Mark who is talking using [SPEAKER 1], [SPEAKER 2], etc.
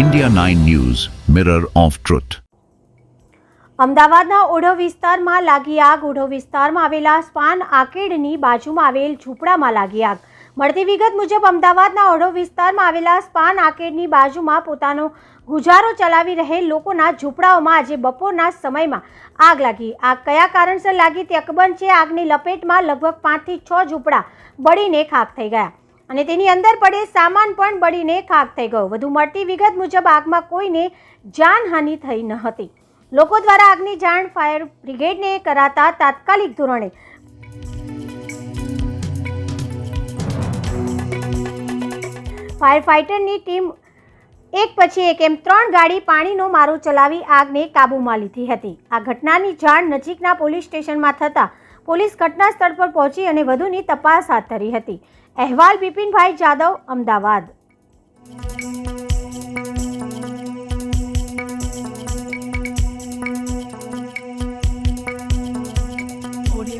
[SPEAKER 1] India 9 News, Mirror of Truth.
[SPEAKER 2] અમદાવાદના ઓઢો વિસ્તારમાં લાગી આગ. ઓઢો વિસ્તારમાં આવેલા સ્પાન આકેડની બાજુમાં આવેલ ઝૂંપડામાં લાગી આગ. મળતી વિગત મુજબ અમદાવાદના ઓઢો વિસ્તારમાં આવેલા સ્પાન આકેડની બાજુમાં પોતાનો ગુજારો ચલાવી રહેલ લોકોના ઝૂંપડાઓમાં આજે બપોરના સમયમાં આગ લાગી. આગ કયા કારણસર લાગી તે અકબંધ છે આગની લપેટમાં લગભગ પાંચથી છ ઝૂંપડા બળીને ખાક થઈ ગયા. અને તેની અંદર પડે સામાન પણ બળીને ખાક થઈ ગયો. વધુ મળતી વિગત મુજબ આગમાં કોઈને જાનહાનિ થઈ ન હતી. લોકો દ્વારા આગની જાણ ફાયર બ્રિગેડને કરાતા તાત્કાલિક ધોરણે ફાયર ફાઇટરની ટીમ એક પછી એક એમ ત્રણ ગાડી પાણીનો મારો ચલાવી આગને કાબૂમાં લીધી હતી. આ ઘટનાની જાણ નજીકના પોલીસ સ્ટેશનમાં થતાં પોલીસ ઘટના સ્થળ પર પહોંચી અને વધુની તપાસ હાથ ધરી હતી. અહેવાલ બિપિનભાઈ જાદવ અમદાવાદ.